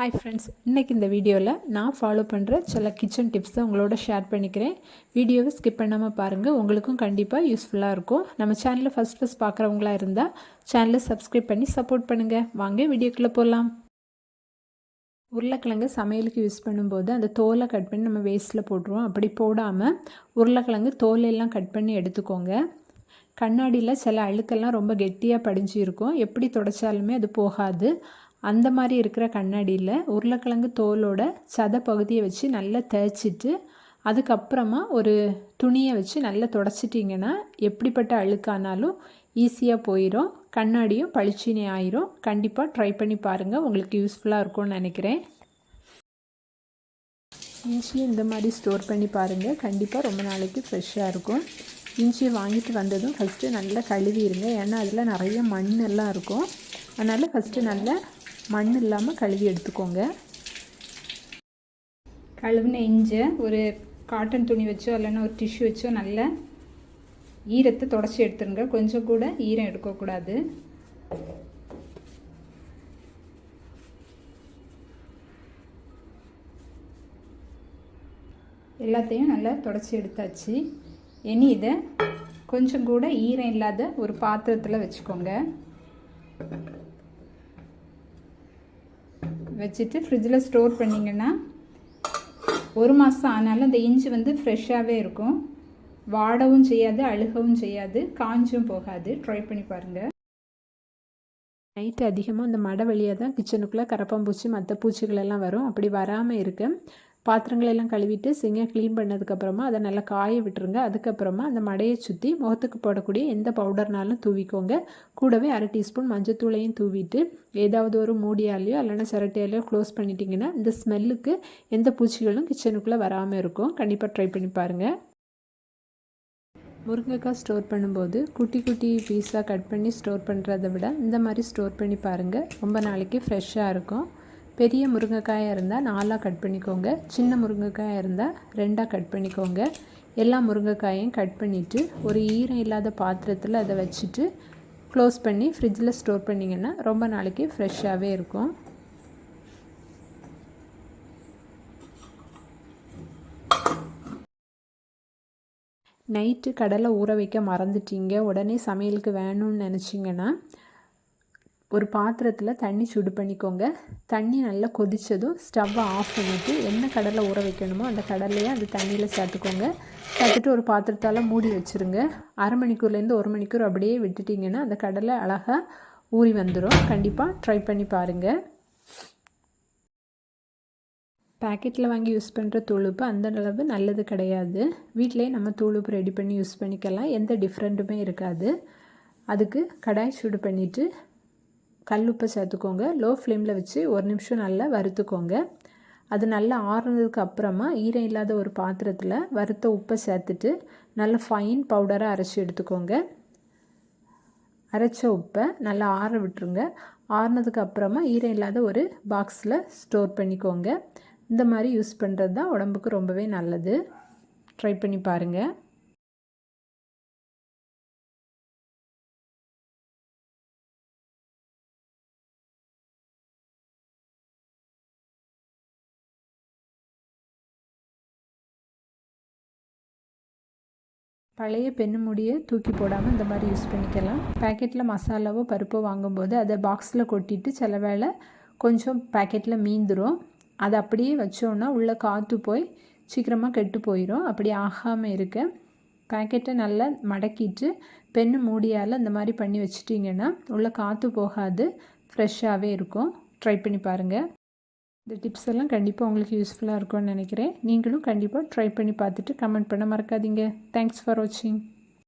Hi friends இன்றைக்கி இந்த வீடியோவில் நான் ஃபாலோ பண்ணுற சில கிச்சன் டிப்ஸை உங்களோட ஷேர் பண்ணிக்கிறேன். வீடியோவை ஸ்கிப் பண்ணாமல் பாருங்கள் உங்களுக்கும் கண்டிப்பாக யூஸ்ஃபுல்லாக இருக்கும். நம்ம சேனலில் ஃபஸ்ட் ஃபஸ்ட் பார்க்குறவங்களா இருந்தால் சேனலை சப்ஸ்கிரைப் பண்ணி சப்போர்ட் பண்ணுங்கள் வாங்க வீடியோக்குள்ளே போகலாம் உருளைக்கிழங்கு சமையலுக்கு யூஸ் பண்ணும்போது அந்த தோலை கட் பண்ணி நம்ம வேஸ்ட்டில் போட்டுருவோம். அப்படி போடாமல் உருளைக்கிழங்கு தோலெல்லாம் கட் பண்ணி எடுத்துக்கோங்க. கண்ணாடியில் சில அழுக்கெல்லாம் ரொம்ப கெட்டியாக படிஞ்சு இருக்கும் எப்படி தொடச்சாலுமே அது போகாது. அந்த மாதிரி இருக்கிற கண்ணாடியில் உருளைக்கிழங்கு தோலோட சத பகுதியை வச்சு நல்லா தேய்ச்சிட்டு அதுக்கப்புறமா ஒரு துணியை வச்சு நல்லா தொடச்சிட்டிங்கன்னா எப்படிப்பட்ட அழுக்கானாலும் ஈஸியாக போயிடும் கண்ணாடியும் பளிச்சினி ஆயிரும். கண்டிப்பாக ட்ரை பண்ணி பாருங்கள் உங்களுக்கு யூஸ்ஃபுல்லாக இருக்கும்னு நினைக்கிறேன். இஞ்சியும் இந்த மாதிரி ஸ்டோர் பண்ணி பாருங்கள் கண்டிப்பாக ரொம்ப நாளைக்கு ஃப்ரெஷ்ஷாக இருக்கும். இஞ்சியை வாங்கிட்டு வந்ததும் ஃபஸ்ட்டு நல்லா கழுவிடுங்க ஏன்னா அதில் நிறைய மண்ணெல்லாம் இருக்கும். அதனால் ஃபஸ்ட்டு நல்லா மண் இல்லாமல் கழுவி எடுத்துக்கோங்க. கழுவின இஞ்சை ஒரு காட்டன் துணி வச்சோ இல்லைன்னா ஒரு டிஷ்யூ வச்சோ நல்லா ஈரத்தை தொடச்சி எடுத்துருங்க. கொஞ்சம் கூட ஈரம் எடுக்கக்கூடாது எல்லாத்தையும் நல்லா தொடச்சி எடுத்தாச்சு. இனி இதை கொஞ்சம் கூட ஈரம் இல்லாத ஒரு பாத்திரத்தில் வச்சுக்கோங்க. வச்சுட்டு ஃப்ரிட்ஜில் ஸ்டோர் பண்ணிங்கன்னா ஒரு மாதம் ஆனாலும் அந்த இஞ்சி வந்து ஃப்ரெஷ்ஷாகவே இருக்கும். வாடவும் செய்யாது அழுகவும் செய்யாது காஞ்சும் போகாது. ட்ரை பண்ணி பாருங்கள் நைட்டு அதிகமாக அந்த மடை வழியாக தான் கிச்சனுக்குள்ளே கரப்பாம்பூச்சி மற்ற பூச்சிகள் எல்லாம் வரும். அப்படி வராமல் இருக்க. பாத்திரங்களெல்லாம் கழுவிட்டு சிங்க க்ளீன் பண்ணதுக்கப்புறமா அதை நல்லா காய விட்டுருங்க. அதுக்கப்புறமா அந்த மடையை சுற்றி முகத்துக்கு போடக்கூடிய எந்த பவுடர்னாலும் தூவிக்கோங்க. கூடவே அரை டீஸ்பூன் மஞ்சத்தூளையும் தூவிட்டு ஏதாவது ஒரு மூடியாலேயோ இல்லைன்னா சிரட்டையாலையோ க்ளோஸ் பண்ணிட்டீங்கன்னா இந்த ஸ்மெல்லுக்கு எந்த பூச்சிகளும் கிச்சனுக்குள்ளே வராமல் இருக்கும். கண்டிப்பாக ட்ரை பண்ணி பாருங்கள் முருங்கைக்காய் ஸ்டோர் பண்ணும்போது குட்டி குட்டி பீஸாக கட் பண்ணி ஸ்டோர் பண்ணுறதை விட இந்த மாதிரி ஸ்டோர் பண்ணி பாருங்கள் ரொம்ப நாளைக்கு ஃப்ரெஷ்ஷாக இருக்கும். பெரிய முருங்கைக்காயாக இருந்தால் நாலாக கட் பண்ணிக்கோங்க. சின்ன முருங்கைக்காயாக இருந்தால் ரெண்டாக கட் பண்ணிக்கோங்க. எல்லா முருங்கைக்காயும் கட் பண்ணிவிட்டு ஒரு ஈரம் இல்லாத பாத்திரத்தில் அதை வச்சுட்டு க்ளோஸ் பண்ணி ஃப்ரிட்ஜில் ஸ்டோர் பண்ணிங்கன்னா ரொம்ப நாளைக்கு ஃப்ரெஷ்ஷாகவே இருக்கும். நைட்டு கடலை ஊற வைக்க மறந்துட்டீங்க. உடனே சமையலுக்கு வேணும்னு நினச்சிங்கன்னா ஒரு பாத்திரத்தில் தண்ணி சுடு பண்ணிக்கோங்க. தண்ணி நல்லா கொதித்ததும் ஸ்டவ்வை ஆஃப் பண்ணிவிட்டு என்ன கடலை ஊற வைக்கணுமோ அந்த கடலையே அந்த தண்ணியில் சேர்த்துக்கோங்க. சேர்த்துட்டு ஒரு பாத்திரத்தால் மூடி வச்சுருங்க. அரை மணிக்கூர்லேருந்து ஒரு மணிக்கூர் அப்படியே விட்டுட்டிங்கன்னா அந்த கடலை அழகாக ஊறி வந்துடும் கண்டிப்பாக ட்ரை பண்ணி பாருங்கள் பேக்கெட்டில் வாங்கி யூஸ் பண்ணுற தூளுப்பு அந்த அளவு நல்லது கிடையாது. வீட்டிலே நம்ம தூளுப்பு ரெடி பண்ணி யூஸ் பண்ணிக்கலாம். எந்த டிஃப்ரெண்ட்டுமே இருக்காது. அதுக்கு கடாய் சூடு பண்ணிவிட்டு கல் உப்பை சேர்த்துக்கோங்க லோ ஃப்ளேமில் வச்சு ஒரு நிமிஷம் நல்லா வறுத்துக்கோங்க. அது நல்லா ஆறுனதுக்கு அப்புறமா ஈரம் இல்லாத ஒரு பாத்திரத்தில் வறுத்த உப்பை சேர்த்துட்டு நல்ல ஃபைன் பவுடராக அரைச்சி எடுத்துக்கோங்க. அரைச்ச உப்பை நல்லா ஆற விட்டுருங்க. ஆறுனதுக்கு அப்புறமா ஈரம் இல்லாத ஒரு பாக்ஸில் ஸ்டோர் பண்ணிக்கோங்க. இந்த மாதிரி யூஸ் பண்ணுறது தான் உடம்புக்கு ரொம்பவே நல்லது. ட்ரை பண்ணி பாருங்கள் பழைய பெண்ணு முடியை தூக்கி போடாமல் இந்த மாதிரி யூஸ் பண்ணிக்கலாம். பேக்கெட்டில் மசாலாவோ பருப்போ வாங்கும்போது அதை பாக்ஸில் கொட்டிட்டு சில வேளை கொஞ்சம் பேக்கெட்டில் மீந்துடும் அதை அப்படியே வச்சோன்னா உள்ளே காற்று போய் சீக்கிரமாக கெட்டு போயிடும் அப்படி ஆகாமல் இருக்க பேக்கெட்டை நல்லா மடக்கிட்டு பெண்ணு மூடியால் இந்த மாதிரி பண்ணி வச்சிட்டிங்கன்னா உள்ளே காற்று போகாது. ஃப்ரெஷ்ஷாகவே இருக்கும். ட்ரை பண்ணி பாருங்கள் இந்த டிப்ஸ் எல்லாம் கண்டிப்பாக உங்களுக்கு யூஸ்ஃபுல்லாக இருக்கும்னு நினைக்கிறேன். நீங்களும் கண்டிப்பாக ட்ரை பண்ணி பார்த்துட்டு கமெண்ட் பண்ண மறக்காதீங்க. தேங்க்ஸ் ஃபார் வாட்சிங்